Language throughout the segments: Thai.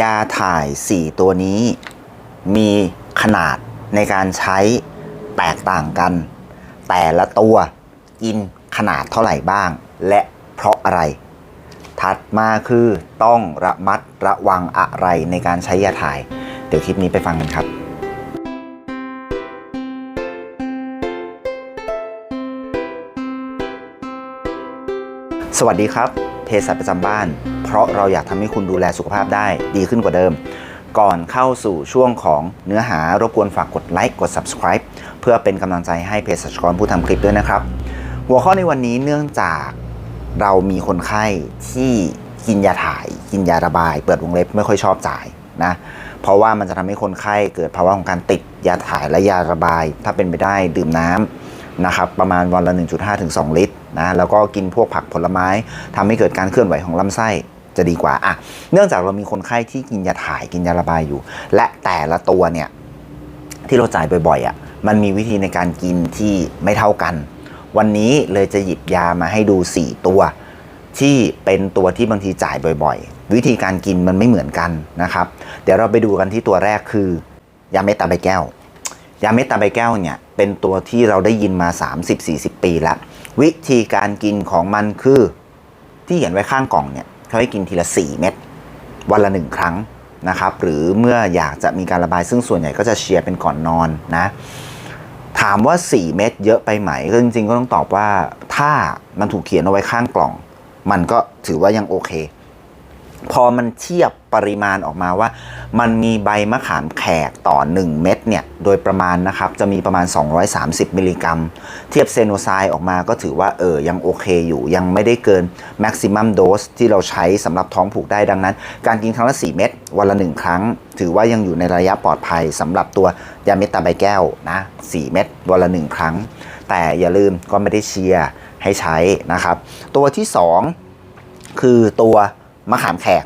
ยาถ่าย 4 ตัวนี้ มีขนาดในการใช้แตกต่างกัน แต่ละตัวกินขนาดเท่าไหร่บ้าง และเพราะอะไร ถัดมาคือต้องระมัดระวังอะไรในการใช้ยาถ่าย เดี๋ยวคลิปนี้ไปฟังกันครับ สวัสดีครับเภสัชประจำบ้าน เพราะเราอยากทำให้คุณดูแลสุขภาพได้ดีขึ้นกว่าเดิม ก่อนเข้าสู่ช่วงของเนื้อหารบกวนฝากกดไลค์กด subscribe เพื่อเป็นกำลังใจให้เภสัชกรผู้ทำคลิปด้วยนะครับ หัวข้อในวันนี้เนื่องจากเรามีคนไข้ที่กินยาถ่าย กินยาระบาย เปิดวงเล็บไม่ค่อยชอบจ่ายนะเพราะว่ามันจะทำให้คนไข้เกิดภาวะของการติดยาถ่ายและยาระบาย ถ้าเป็นไปได้ดื่มน้ำนะครับประมาณวันละ 1.5ถึง2ลิตร นะแล้วก็กินพวกผักผลไม้ทำให้เกิดการเคลื่อนไหวของลำไส้จะดีกว่าอะเนื่องจากเรามีคนไข้ที่กินยาถ่ายกินยาระบายอยู่ และแต่ละตัวเนี่ยที่เราจ่ายบ่อยๆอะมันมีวิธีในการกินที่ไม่เท่ากัน วันนี้เลยจะหยิบยามาให้ดู 4 ตัว ที่เป็นตัวที่บางทีจ่ายบ่อยๆ วิธีการกินมันไม่เหมือนกันนะครับ เดี๋ยวเราไปดูกันที่ตัวแรกคือยาเม็ดตาใบแก้ว ยาเม็ดตาใบแก้วเนี่ยเป็นตัวที่เราได้ยินมา 30-40 ปีแล้ว วิธีการกินของมันคือที่เขียนไว้ข้างกล่องเนี่ยเขาให้กินทีละ 4 เม็ดวันละหนึ่งครั้งนะครับ หรือเมื่ออยากจะมีการระบายซึ่งส่วนใหญ่ก็จะเชียร์เป็นก่อนนอนนะ ถามว่า 4 เม็ดเยอะไปไหมก็จริงๆก็ต้องตอบว่าถ้ามันถูกเขียนเอาไว้ข้างกล่อง มันก็ถือว่ายังโอเค พอมันเทียบปริมาณออกมาว่า มันมีใบมะขามแขกต่อ 1 เม็ดเนี่ย โดยประมาณนะครับ จะมีประมาณ 230 มิลลิกรัม เทียบเซโนไซด์ออกมาก็ถือว่าเออยังโอเคอยู่ ยังไม่ได้เกินแม็กซิมัมโดสที่เราใช้สำหรับท้องผูกได้ดังนั้น การกินครั้งละ 4 เม็ดวันละ 1 ครั้ง ถือว่ายังอยู่ในระยะปลอดภัยสำหรับตัวยาเม็ดตาใบแก้วนะ4เม็ดวันละ 1 ครั้ง แต่อย่าลืมก็ไม่ได้เชียร์ให้ใช้นะครับ ตัวที่ 2 คือตัว มะขามแขก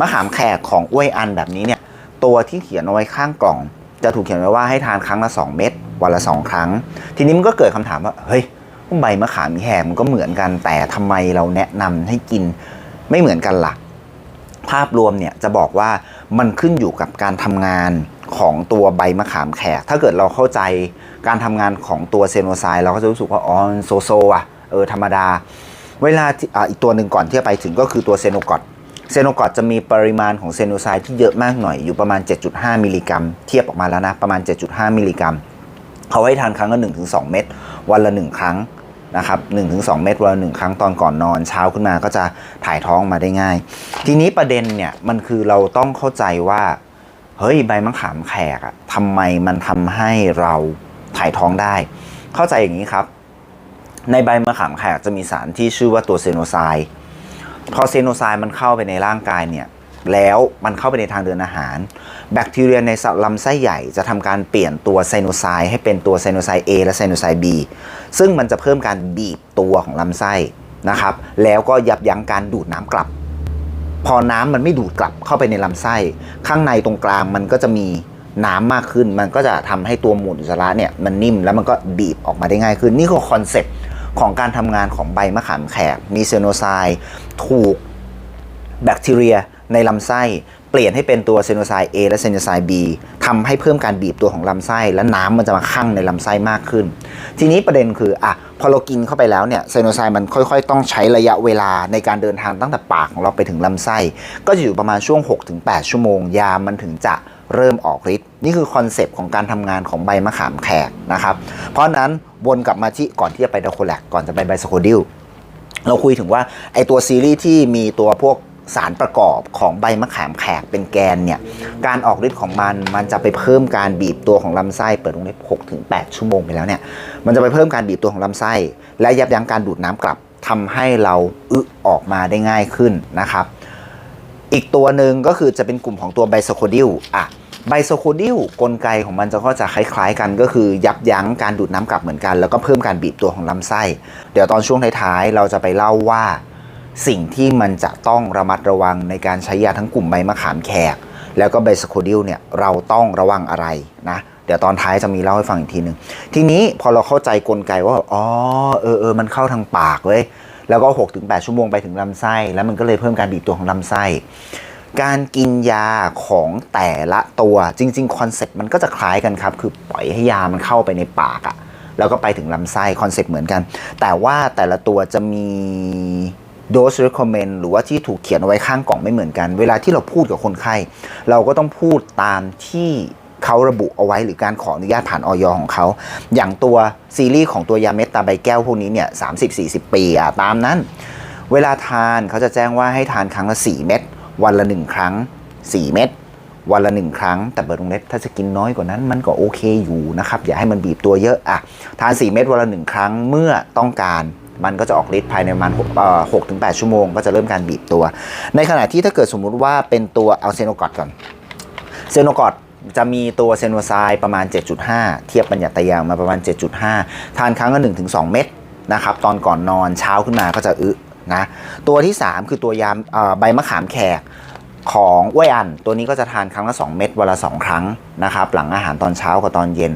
มะขามแขกของอ้วยอันแบบนี้เนี่ย ตัวที่เขียนเอาไว้ข้างกล่อง จะถูกเขียนไว้ว่าให้ทานครั้งละ 2 เม็ดวันละ 2 ครั้ง ทีนี้มันก็เกิดคำถามว่า เฮ้ยใบมะขามแขกมันก็เหมือนกัน แต่ทำไมเราแนะนำให้กินไม่เหมือนกันล่ะ ภาพรวมเนี่ยจะบอกว่ามันขึ้นอยู่กับการทำงานของตัวใบมะขามแขก ถ้าเกิดเราเข้าใจการทำงานของตัวเซโนไซด์เราก็จะรู้สึกว่าอ๋อโซโซอะเออธรรมดา เวลาที่อะอีกตัวหนึ่งก่อนที่จะไปถึงก็คือตัวเซโนกอดเซโนกอดจะมีปริมาณของเซโนไซด์ที่เยอะมากหน่อยอยู่ประมาณ 7.5 มิลลิกรัม เทียบออกมาแล้วนะ ประมาณ 7.5 มิลลิกรัม เขาให้ทานครั้งละ1-2 เม็ดวันละ 1 ครั้งนะครับ1-2 เม็ดวันละ1ครั้งตอนก่อนนอนเช้าขึ้นมาก็จะถ่ายท้องมาได้ง่าย ทีนี้ประเด็นเนี่ยมันคือเราต้องเข้าใจว่าเฮ้ยใบมะขามแขกอะทำไมมันทำให้เราถ่ายท้องได้ เข้าใจอย่างนี้ครับ ในใบมะขามแขกจะมีสารที่ชื่อว่าตัวเซโนไซด์พอเซโนไซด์มันเข้าไปในร่างกายเนี่ยแล้วมันเข้าไปในทางเดินอาหาร แบคทีเรียในลำไส้ใหญ่จะทำการเปลี่ยนตัวไซโนไซด์ให้เป็นตัวไซโนไซด์ A และไซโนไซด์ B ซึ่งมันจะเพิ่มการบีบตัวของลำไส้นะครับ แล้วก็ยับยั้งการดูดน้ำกลับ พอน้ำมันไม่ดูดกลับเข้าไปในลำไส้ ข้างในตรงกลางมันก็จะมีน้ำมากขึ้น มันก็จะทำให้ตัวหมูลอุจจาระเนี่ยมันนิ่มแล้วมันก็บีบออกมาได้ง่ายขึ้น นี่คือคอนเซ็ปต์ ของการทำงานของใบมะขามแขก มีเซโนไซด์ถูกแบคทีเรียในลำไส้ เปลี่ยนให้เป็นตัวเซโนไซด์ A และเซโนไซด์ B ทำให้เพิ่มการบีบตัวของลำไส้ และน้ำมันจะมาคั่งในลำไส้มากขึ้น ทีนี้ประเด็นคืออะพอเรากินเข้าไปแล้วเนี่ยไซโนไซด์มันค่อยๆ ต้องใช้ระยะเวลาในการเดินทางตั้งแต่ปากของเราไปถึงลำไส้ ก็จะอยู่ประมาณช่วง 6-8 ชั่วโมงยามันถึงจะ เริ่มออกฤทธิ์นี่คือคอนเซปต์ของการทำงานของใบมะขามแขกนะครับ เพราะนั้นวนกลับมาที่ก่อนที่จะไปดาโคแลกก่อนจะไปไบสโคดิลเราคุยถึงว่าไอตัวซีรีส์ที่มีตัวพวกสารประกอบของใบมะขามแขกเป็นแกนเนี่ย การออกฤทธิ์ของมันมันจะไปเพิ่มการบีบตัวของลำไส้เปิดวงเล็บ6ถึง8ชั่วโมงไปแล้วเนี่ย มันจะไปเพิ่มการบีบตัวของลำไส้ และยับยั้งการดูดน้ำกลับทำให้เราอึออกมาได้ง่ายขึ้นนะครับ อีกตัวหนึ่งก็คือจะเป็นกลุ่มของตัวไบโซโคดิลอะไบโซโคดิลกลไกของมันจะก็จะคล้ายๆกันก็คือยับยั้งการดูดน้ำกลับเหมือนกัน แล้วก็เพิ่มการบีบตัวของลำไส้ เดี๋ยวตอนช่วงท้ายๆเราจะไปเล่าว่า สิ่งที่มันจะต้องระมัดระวังในการใช้ยาทั้งกลุ่มใบมะขามแขก แล้วก็ไบโซโคดิลเนี่ยเราต้องระวังอะไรนะ เดี๋ยวตอนท้ายจะมีเล่าให้ฟังอีกทีหนึ่งทีนี้พอเราเข้าใจกลไกว่าอ๋อเออเออมันเข้าทางปากเว้ยแล้วก็6-8ชั่วโมงไปถึงลำไส้ แล้วมันก็เลยเพิ่มการบีบตัวของลำไส้ การกินยาของแต่ละตัวจริง ๆ คอนเซ็ปต์มันก็จะคล้ายกันครับ คือปล่อยให้ยามันเข้าไปในปากอะแล้วก็ไปถึงลำไส้คอนเซ็ปต์เหมือนกัน แต่ว่าแต่ละตัวจะมี dose recommend หรือว่าที่ถูกเขียนไว้ข้างกล่องไม่เหมือนกัน เวลาที่เราพูดกับคนไข้ เราก็ต้องพูดตามที่ เขาระบุเอาไว้หรือการขออนุญาตผ่านออยของเขา อย่างตัวซีรีส์ของตัวยาเม็ดตาใบแก้วพวกนี้เนี่ย30-40ปีอะตามนั้น เวลาทานเขาจะแจ้งว่าให้ทานครั้งละ4เม็ดวันละ1ครั้ง4เม็ดวันละ1ครั้งแต่เบอร์ตรงเล็ถ้าจะกินน้อยกว่านั้นมันก็โอเคอยู่นะครับ อย่าให้มันบีบตัวเยอะอะทาน 4 เม็ดวันละ1ครั้งเมื่อต้องการ มันก็จะออกฤทธิ์ภายในประมาณหกถึงแปดชั่วโมงก็จะเริ่มการบีบตัว ในขณะที่ถ้าเกิดสมมุติว่าเป็นตัวเอาเซโนกอดก่อนเซโนกอด จะมีตัวเซโนไซด์ประมาณ 7.5 เทียบบัญญัติยางมาประมาณ 7.5 ทานครั้งละ1-2 เม็ดนะครับตอนก่อนนอนเช้าขึ้นมาก็จะอึนะตัวที่ 3 คือตัวยามใบมะขามแขกของอ้วยอัน ตัวนี้ก็จะทานครั้งละ 2 เม็ดวันละ 2 ครั้งนะครับหลังอาหารตอนเช้ากับตอนเย็น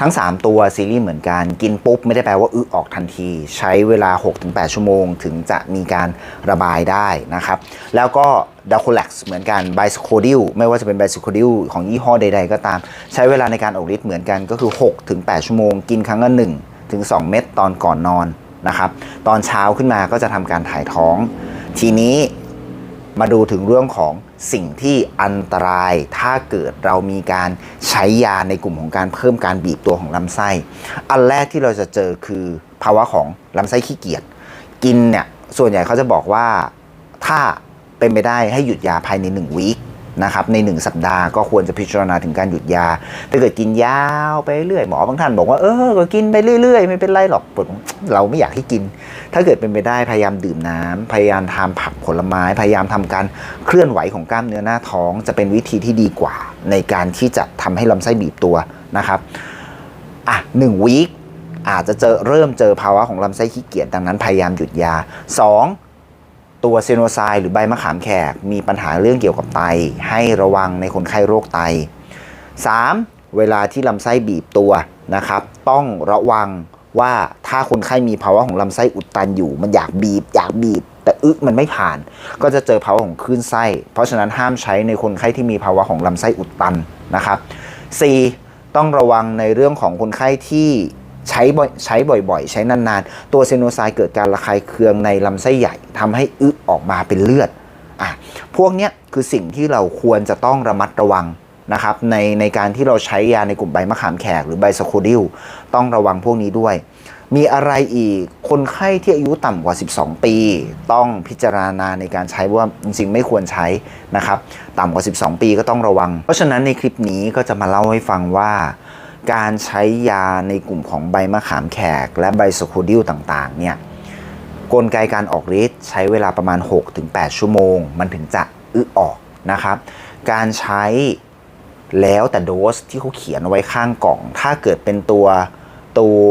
ทั้ง 3 ตัวซีรีส์เหมือนกัน กินปุ๊บไม่ได้แปลว่าอึออกทันที ใช้เวลา 6-8 ชั่วโมง ถึงจะมีการระบายได้นะครับ แล้วก็ดาโค l ็กเหมือนกันไบสโคดิลไม่ว่าจะเป็นไบสโคดิลของยี่ห้อใด ๆ ก็ตาม ใช้เวลาในการออกฤทธิ์เหมือนกันก็คือ 6-8 ชั่วโมง กินครั้งละ1ถึง2เม็ดตอนก่อนนอนนะครับตอนเช้าขึ้นมาก็จะทำการถ่ายท้อง ทีนี้มาดูถึงเรื่องของ สิ่งที่อันตรายถ้าเกิดเรามีการใช้ยาในกลุ่มของการเพิ่มการบีบตัวของลำไส้ อันแรกที่เราจะเจอคือภาวะของลำไส้ขี้เกียจกินเนี่ยส่วนใหญ่เขาจะบอกว่าถ้าเป็นไปได้ให้หยุดยาภายใน1วีค นะครับใน 1 สัปดาห์ก็ควรจะพิจารณาถึงการหยุดยา ถ้าเกิดกินยาวไปเรื่อยหมอบางท่านบอกว่าเออก็กินไปเรื่อย ๆ ไม่เป็นไรหรอกเราไม่อยากให้กิน ถ้าเกิดเป็นไปได้พยายามดื่มน้ำพยายามทานผักผลไม้ พยายามทำการเคลื่อนไหวของกล้ามเนื้อหน้าท้อง จะเป็นวิธีที่ดีกว่า ในการที่จะทำให้ลำไส้บีบตัวนะครับอะหนึ่งวีคอาจจะเจอเริ่มเจอภาวะของลำไส้ขี้เกียจดังนั้นพยายามหยุดยา 2. ตัวเซโนไซด์หรือใบมะขามแขก มีปัญหาเรื่องเกี่ยวกับไต ให้ระวังในคนไข้โรคไต 3. เวลาที่ลำไส้บีบตัวนะครับ ต้องระวังว่าถ้าคนไข้มีภาวะของลำไส้อุดตันอยู่ มันอยากบีบ อยากบีบ แต่อึมันไม่ผ่าน ก็จะเจอภาวะของคลื่นไส้ เพราะฉะนั้นห้ามใช้ในคนไข้ที่มีภาวะของลำไส้อุดตันนะครับ 4. ต้องระวังในเรื่องของคนไข้ที่ ใช้บ่อยใช้บ่อยๆ ใช้นานๆ ตัวเซโนไซด์เกิดการระคายเคืองในลำไส้ใหญ่ทำให้อึออกมาเป็นเลือดอะพวกเนี้ยคือสิ่งที่เราควรจะต้องระมัดระวังนะครับในในการที่เราใช้ยาในกลุ่มใบมะขามแขกหรือใบสโคดิลต้องระวังพวกนี้ด้วย มีอะไรอีกคนไข้ที่อายุต่ำกว่า 12 ปี ต้องพิจารณาในการใช้ว่าจริงๆไม่ควรใช้นะครับ ต่ำกว่า 12 ปีก็ต้องระวัง เพราะฉะนั้นในคลิปนี้ก็จะมาเล่าให้ฟังว่า การใช้ยาในกลุ่มของใบมะขามแขก และใบสโคดิลต่างๆเนี่ยกลไกการออกฤทธิ์ใช้เวลาประมาณ 6-8 ชั่วโมง มันถึงจะอึออกนะครับ การใช้แล้วแต่โดสที่เขาเขียนเอาไว้ข้างกล่อง ถ้าเกิดเป็นตัวตัว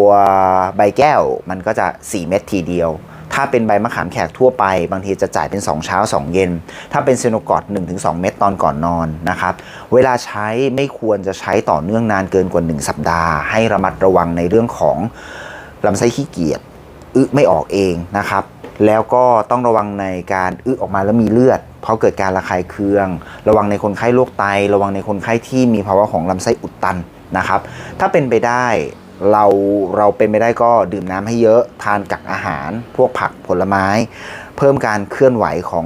ใบแก้วมันก็จะ 4 เม็ดทีเดียว ถ้าเป็นใบมะขามแขกทั่วไป บางทีจะจ่ายเป็น 2 เช้า 2 เย็น ถ้าเป็นเซโนกอด1-2 เม็ดตอนก่อนนอนนะครับ เวลาใช้ไม่ควรจะใช้ต่อเนื่องนานเกินกว่า 1 สัปดาห์ ให้ระมัดระวังในเรื่องของลำไส้ขี้เกียจอึไม่ออกเองนะครับ แล้วก็ต้องระวังในการอึออกมาแล้วมีเลือด เพราะเกิดการระคายเคือง ระวังในคนไข้โรคไต ระวังในคนไข้ที่มีภาวะของลำไส้อุดตันนะครับ ถ้าเป็นไปได้ เราเราเป็นไปได้ก็ดื่มน้ำให้เยอะ ทานกักอาหาร พวกผักผลไม้ เพิ่มการเคลื่อนไหวของ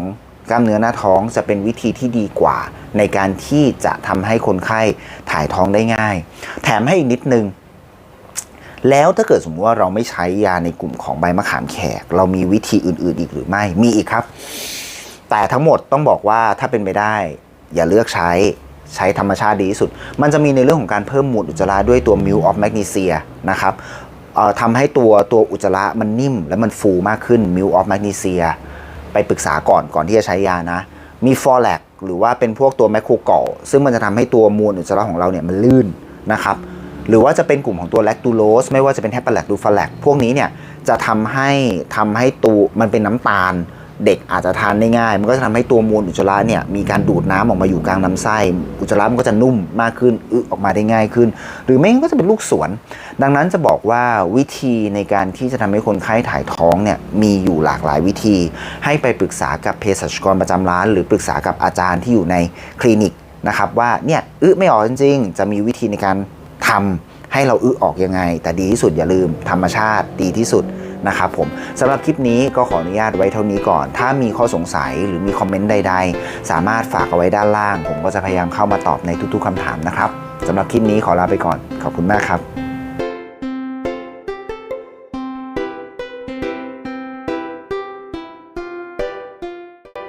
กล้ามเนื้อหน้าท้องจะเป็นวิธีที่ดีกว่า ในการที่จะทำให้คนไข้ถ่ายท้องได้ง่าย แถมให้อีกนิดนึง แล้วถ้าเกิดสมมติว่าเราไม่ใช้ยาในกลุ่มของใบมะขามแขก เรามีวิธีอื่น ๆ อีกหรือไม่มีอีกครับ แต่ทั้งหมดต้องบอกว่าถ้าเป็นไปได้ อย่าเลือกใช้ ใช้ธรรมชาติดีที่สุด มันจะมีในเรื่องของการเพิ่มมวดอุจจาระด้วยตัว milk of magnesia นะครับทำให้ตัวตัวอุจจาระมันนิ่ม และมันฟูมากขึ้น milk of magnesia ไปปรึกษาก่อนก่อนที่จะใช้ยานะ มี f o r l a c หรือว่าเป็นพวกตัวแมคโครกอลซึ่งมันจะทำให้ตัวมวลอุจจาระของเราเนี่ยมันลื่นนะครับหรือว่าจะเป็นกลุ่มของตัวแลคตูโลสไม่ว่าจะเป็นแฮปเปอร์แลคดูฟาแลกพวกนี้เนี่ยจะทำให้ทำให้ตัวมันเป็นน้ำตาล เด็กอาจจะทานได้ง่าย มันก็จะทำให้ตัวมวลอุจจาระเนี่ยมีการดูดน้ำออกมาอยู่กลางลำไส้ อุจจาระมันก็จะนุ่มมากขึ้นอึออกมาได้ง่ายขึ้น หรือไม่ก็จะเป็นลูกสวน ดังนั้นจะบอกว่าวิธีในการที่จะทำให้คนไข้ถ่ายท้องเนี่ยมีอยู่หลากหลายวิธี ให้ไปปรึกษากับเภสัชกรประจำร้าน หรือปรึกษากับอาจารย์ที่อยู่ในคลินิกนะครับว่าเนี่ยอึไม่ออกจริงๆ จะมีวิธีในการทำให้เราอึออกยังไง แต่ดีที่สุดอย่าลืมธรรมชาติดีที่สุด นะครับผมสำหรับคลิปนี้ก็ขออนุญาตไว้เท่านี้ก่อน ถ้ามีข้อสงสัยหรือมีคอมเมนต์ใด ๆ สามารถฝากเอาไว้ด้านล่าง ผมก็จะพยายามเข้ามาตอบในทุกๆคำถามนะครับสำหรับคลิปนี้ขอลาไปก่อน ขอบคุณมากครับ